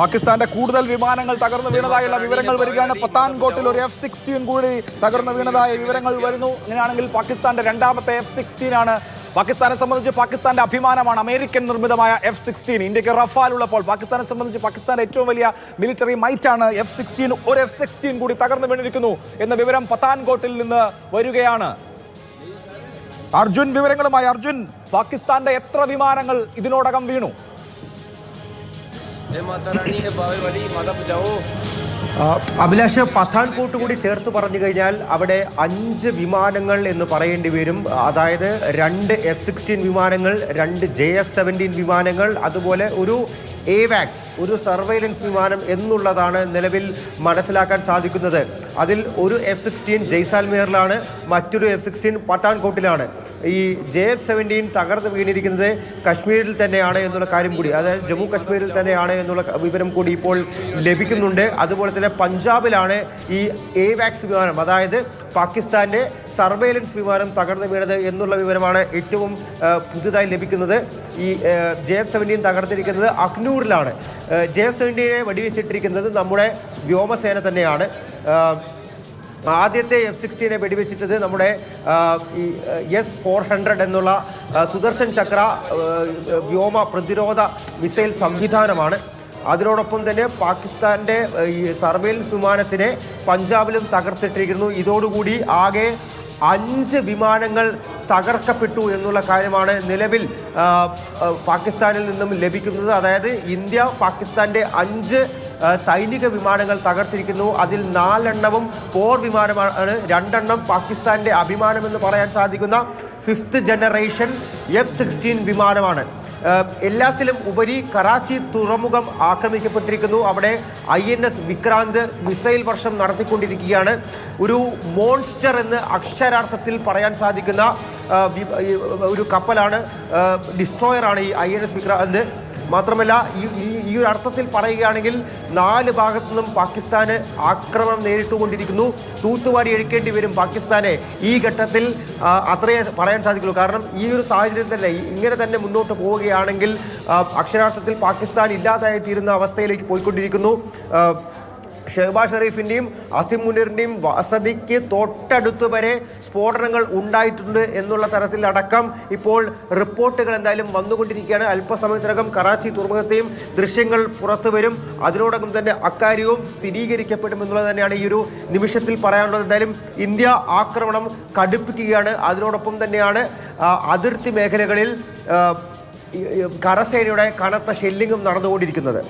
പാകിസ്ഥാന്റെ കൂടുതൽ വിമാനങ്ങൾ തകർന്നു വീണതായുള്ള വിവരങ്ങൾ വരികയാണ്. പത്താൻകോട്ടിൽ ഒരു എഫ് സിക്സ്റ്റീൻ കൂടി തകർന്നു വീണതായ വിവരങ്ങൾ വരുന്നു. അങ്ങനെയാണെങ്കിൽ പാകിസ്ഥാന്റെ രണ്ടാമത്തെ എഫ് സിക്സ്റ്റീൻ ആണ്. പാകിസ്ഥാനെ സംബന്ധിച്ച് പാകിസ്ഥാന്റെ അഭിമാനമാണ് അമേരിക്കൻ നിർമ്മിതമായ എഫ് സിക്സ്റ്റീൻ ഇന്ത്യയ്ക്ക് റഫാൽ ഉള്ളപ്പോൾ പാകിസ്ഥാനെ സംബന്ധിച്ച് പാകിസ്ഥാന്റെ ഏറ്റവും വലിയ മിലിറ്ററി ആണ് എഫ് സിക്സ്റ്റീൻ ഒരു എഫ് സിക്സ്റ്റീൻ കൂടി തകർന്നു വീണിരിക്കുന്നു എന്ന വിവരം പത്താൻകോട്ടിൽ നിന്ന് വരികയാണ്. അർജുൻ വിവരങ്ങളുമായി അർജുൻ. പാകിസ്ഥാന്റെ എത്ര വിമാനങ്ങൾ ഇതിനോടകം വീണു? അഭിലാഷ് പത്താൻകോട്ട് കൂടി ചേർത്ത് പറഞ്ഞു കഴിഞ്ഞാൽ അവിടെ അഞ്ച് വിമാനങ്ങൾ എന്ന് പറയേണ്ടി വരും. അതായത് രണ്ട് എഫ് സിക്സ്റ്റീൻ വിമാനങ്ങൾ രണ്ട് ജെ എഫ് സെവന്റീൻ വിമാനങ്ങൾ അതുപോലെ ഒരു എവാക്സ് ഒരു സർവൈലൻസ് വിമാനം എന്നുള്ളതാണ് നിലവിൽ മനസ്സിലാക്കാൻ സാധിക്കുന്നത്. അതിൽ ഒരു എഫ് സിക്സ്റ്റീൻ ജയ്സാൽമേറിലാണ് മറ്റൊരു എഫ് സിക്സ്റ്റീൻ പത്താൻകോട്ടിലാണ് ഈ ജെ എഫ് സെവന്റീൻ തകർന്ന് വീണിരിക്കുന്നത് കശ്മീരിൽ തന്നെയാണ് എന്നുള്ള കാര്യം കൂടി. അതായത് ജമ്മു കശ്മീരിൽ തന്നെയാണ് എന്നുള്ള വിവരം കൂടി ഇപ്പോൾ ലഭിക്കുന്നുണ്ട്. അതുപോലെ തന്നെ പഞ്ചാബിലാണ് ഈ എ വാക്സ് വിമാനം അതായത് പാകിസ്ഥാന്റെ സർവൈലൻസ് വിമാനം തകർന്നു വീണത് എന്നുള്ള വിവരമാണ് ഏറ്റവും പുതുതായി ലഭിക്കുന്നത്. ഈ ജെ എഫ് സെവന്റീൻ തകർത്തിരിക്കുന്നത് അഖ്നൂറിലാണ്. ജെ എഫ് സെവന്റീനെ വെടിവെച്ചിട്ടിരിക്കുന്നത് നമ്മുടെ വ്യോമസേന തന്നെയാണ്. ആദ്യത്തെ എഫ് സിക്സ്റ്റീനെ വെടിവെച്ചിട്ടത് നമ്മുടെ ഈ എസ് ഫോർ ഹൺഡ്രഡ് എന്നുള്ള സുദർശൻ ചക്ര വ്യോമ പ്രതിരോധ മിസൈൽ സംവിധാനമാണ്. അതിനോടൊപ്പം തന്നെ പാകിസ്ഥാന്റെ ഈ സർവൈലൻസ് വിമാനത്തിനെ പഞ്ചാബിലും തകർത്തിട്ടിരിക്കുന്നു. ഇതോടുകൂടി ആകെ അഞ്ച് വിമാനങ്ങൾ തകർക്കപ്പെട്ടു എന്നുള്ള കാര്യമാണ് നിലവിൽ പാകിസ്ഥാനിൽ നിന്നും ലഭിക്കുന്നത്. അതായത് ഇന്ത്യ പാകിസ്ഥാന്റെ അഞ്ച് സൈനിക വിമാനങ്ങൾ തകർത്തിരിക്കുന്നു. അതിൽ നാലെണ്ണവും പോർ വിമാനമാണ്. രണ്ടെണ്ണം പാകിസ്ഥാന്റെ അഭിമാനമെന്ന് പറയാൻ സാധിക്കുന്ന ഫിഫ്ത്ത് ജനറേഷൻ എഫ് സിക്സ്റ്റീൻ വിമാനമാണ് എല്ലാത്തിലും ഉപരി കറാച്ചി തുറമുഖം ആക്രമിക്കപ്പെട്ടിരിക്കുന്നു. അവിടെ I N S Vikrant missile വർഷം നടത്തിക്കൊണ്ടിരിക്കുകയാണ്. ഒരു മോൺസ്റ്റർ എന്ന് അക്ഷരാർത്ഥത്തിൽ പറയാൻ സാധിക്കുന്ന ഒരു കപ്പലാണ് ഡിസ്ട്രോയറാണ് ഈ ഐ എൻ എസ് വിക്രാന്ത്. മാത്രമല്ല ഈ ഈ- ഒരു അർത്ഥത്തിൽ പറയുകയാണെങ്കിൽ നാല് ഭാഗത്തു നിന്നും പാകിസ്ഥാന് ആക്രമണം നേരിട്ടുകൊണ്ടിരിക്കുന്നു. തൂത്തുവാരി എഴുക്കേണ്ടി വരും പാകിസ്ഥാനെ. ഈ ഘട്ടത്തിൽ അത്രയേ പറയാൻ സാധിക്കുള്ളൂ. കാരണം ഈ ഒരു സാഹചര്യം തന്നെ ഇങ്ങനെ തന്നെ മുന്നോട്ട് പോവുകയാണെങ്കിൽ അക്ഷരാർത്ഥത്തിൽ പാകിസ്ഥാൻ ഇല്ലാതായി തീരുന്ന അവസ്ഥയിലേക്ക് പോയിക്കൊണ്ടിരിക്കുന്നു. ഷെഹബാസ് ഷെറീഫിന്റെയും അസിം മുനീറിന്റെയും വസതിക്ക് തൊട്ടടുത്ത് വരെ സ്ഫോടനങ്ങൾ ഉണ്ടായിട്ടുണ്ട് എന്നുള്ള തരത്തിലടക്കം ഇപ്പോൾ റിപ്പോർട്ടുകൾ എന്തായാലും വന്നുകൊണ്ടിരിക്കുകയാണ്. അല്പസമയത്തിനകം കറാച്ചി തുറമുഖത്തെയും ദൃശ്യങ്ങൾ പുറത്തു വരും. അതിനോടകം തന്നെ അക്കാര്യവും സ്ഥിരീകരിക്കപ്പെടും എന്നുള്ളത് തന്നെയാണ് ഈ ഒരു നിമിഷത്തിൽ പറയാനുള്ളത്. എന്തായാലും ഇന്ത്യ ആക്രമണം കടുപ്പിക്കുകയാണ്. അതിനോടൊപ്പം തന്നെയാണ് അതിർത്തി മേഖലകളിൽ കരസേനയുടെ കനത്ത ഷെല്ലിങ്ങും നടന്നുകൊണ്ടിരിക്കുന്നത്.